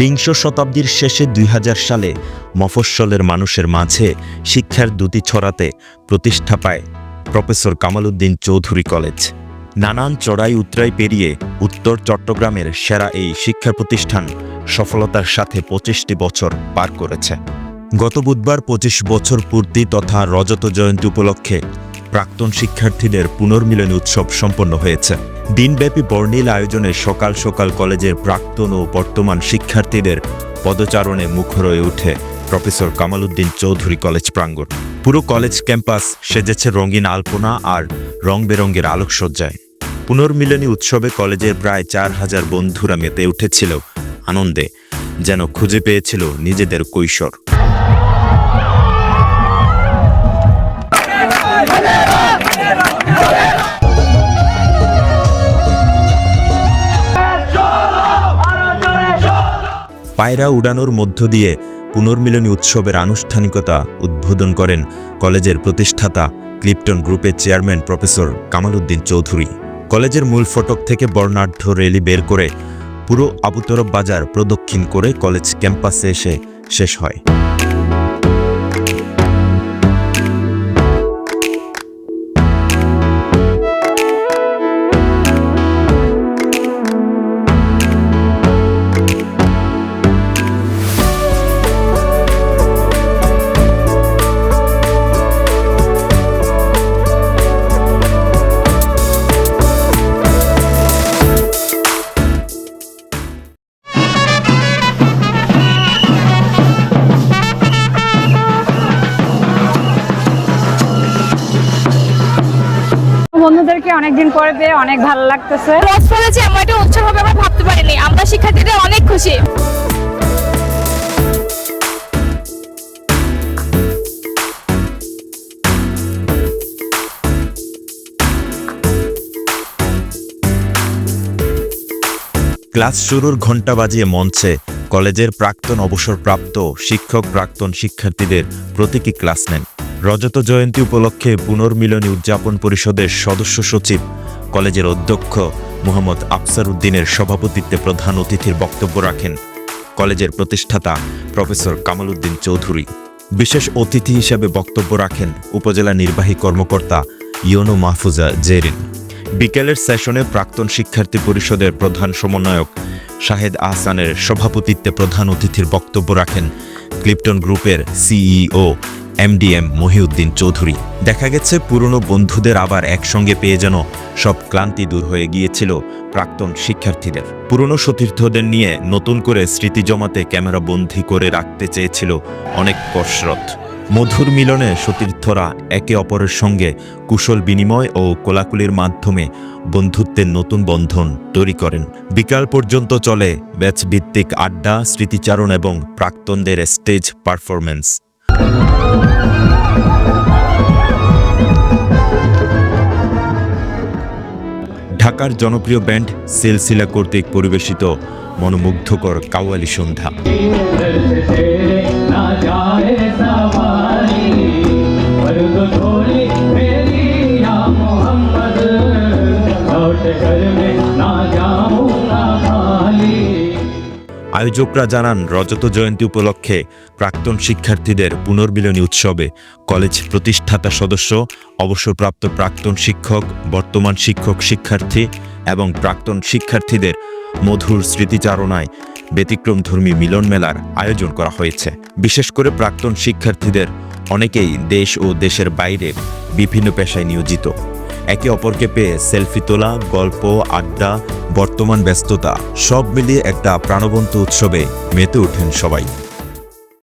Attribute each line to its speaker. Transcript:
Speaker 1: বিংশ শতাব্দীর শেষে দুই হাজার সালে মফস্বলের মানুষের মাঝে শিক্ষার দুটি ছড়াতে প্রতিষ্ঠা পায় প্রফেসর কামালউদ্দিন চৌধুরী কলেজ। নানান চড়াই উতরাই পেরিয়ে উত্তর চট্টগ্রামের সেরা এই শিক্ষা প্রতিষ্ঠান সফলতার সাথে পঁচিশটি বছর পার করেছে। গত বুধবার পঁচিশ বছর পূর্তি তথা রজত জয়ন্তী উপলক্ষে প্রাক্তন শিক্ষার্থীদের পুনর্মিলনী উৎসব সম্পন্ন হয়েছে। দিনব্যাপী বর্ণিল আয়োজনে সকাল সকাল কলেজের প্রাক্তন ও বর্তমান শিক্ষার্থীদের পদচারণে মুখর হয়ে ওঠে প্রফেসর কামালউদ্দিন চৌধুরী কলেজ প্রাঙ্গণ। পুরো কলেজ ক্যাম্পাস সেজেছে রঙিন আলপনা আর রং বেরঙের আলোকসজ্জায়। পুনর্মিলনী উৎসবে কলেজের প্রায় চার হাজার বন্ধুরা মেতে উঠেছিল আনন্দে, যেন খুঁজে পেয়েছিল নিজেদের কৈশোর। পায়রা উড়ানোর মধ্য দিয়ে পুনর্মিলনী উৎসবের আনুষ্ঠানিকতা উদ্বোধন করেন কলেজের প্রতিষ্ঠাতা ক্লিপটন গ্রুপের চেয়ারম্যান প্রফেসর কামালউদ্দিন চৌধুরী। কলেজের মূল ফটক থেকে বর্ণাঢ্য রেলি বের করে পুরো আবুতরব বাজার প্রদক্ষিণ করে কলেজ ক্যাম্পাসে এসে শেষ হয়।
Speaker 2: বন্ধুদেরকে অনেকদিন পরে পেয়ে অনেক ভালো লাগতেছে।
Speaker 3: ক্লাস করেছে এমন একটা উৎসব হবে আমরা ভাবতে পারিনি। আমরা শিক্ষার্থীদের অনেক খুশি।
Speaker 1: ক্লাস শুরুর ঘণ্টা বাজিয়ে মঞ্চে কলেজের প্রাক্তন অবসরপ্রাপ্ত শিক্ষক প্রাক্তন শিক্ষার্থীদের প্রতীকী ক্লাস নেন। রজত জয়ন্তী উপলক্ষে পুনর্মিলনী উদযাপন পরিষদের সদস্য সচিব, কলেজের অধ্যক্ষ মোহাম্মদ আফসার উদ্দিনের সভাপতিত্বে প্রধান অতিথির বক্তব্য রাখেন কলেজের প্রতিষ্ঠাতা প্রফেসর কামাল উদ্দিন চৌধুরী। বিশেষ অতিথি হিসেবে বক্তব্য রাখেন উপজেলা নির্বাহী কর্মকর্তা ইয়োনো মাহফুজা জেরিন। বিকেলের সেশনে প্রাক্তন শিক্ষার্থী পরিষদের প্রধান সমন্বয়ক শাহেদ আহসানের সভাপতিত্বে প্রধান অতিথির বক্তব্য রাখেন ক্লিপটন গ্রুপের সিইও এমডিএম মহিউদ্দিন চৌধুরী। দেখা গেছে, পুরনো বন্ধুদের আবার একসঙ্গে পেয়ে যেন সব ক্লান্তি দূর হয়ে গিয়েছিল প্রাক্তন শিক্ষার্থীদের। পুরনো সতীর্থদের নিয়ে নতুন করে স্মৃতি জমাতে ক্যামেরা বন্দী করে রাখতে চেয়েছিল অনেক কসরত। মধুর মিলনে সতীর্থরা একে অপরের সঙ্গে কুশল বিনিময় ও কোলাকুলির মাধ্যমে বন্ধুত্বের নতুন বন্ধন তৈরি করেন। বিকাল পর্যন্ত চলে ব্যাচ ভিত্তিক আড্ডা, স্মৃতিচারণ এবং প্রাক্তনদের স্টেজ পারফরমেন্স ঢাকার জনপ্রিয় ব্যান্ড সেলসিলা কর্তৃক পরিবেশিত মনোমুগ্ধকর কাওয়ালি সন্ধ্যা। আয়োজকরা জানান, রজত জয়ন্তী উপলক্ষে প্রাক্তন শিক্ষার্থীদের পুনর্মিলনী উৎসবে কলেজ প্রতিষ্ঠাতা সদস্য, অবসরপ্রাপ্ত প্রাক্তন শিক্ষক, বর্তমান শিক্ষক শিক্ষার্থী এবং প্রাক্তন শিক্ষার্থীদের মধুর স্মৃতিচারণায় ব্যতিক্রমধর্মী মিলন মেলার আয়োজন করা হয়েছে। বিশেষ করে প্রাক্তন শিক্ষার্থীদের অনেকেই দেশ ও দেশের বাইরে বিভিন্ন পেশায় নিয়োজিত। একে অপরকে পেয়ে সেলফি তোলা, গল্প, আড্ডা, বর্তমান ব্যস্ততা, সব মিলিয়ে একটা প্রাণবন্ত উৎসবে মেতে ওঠেন সবাই।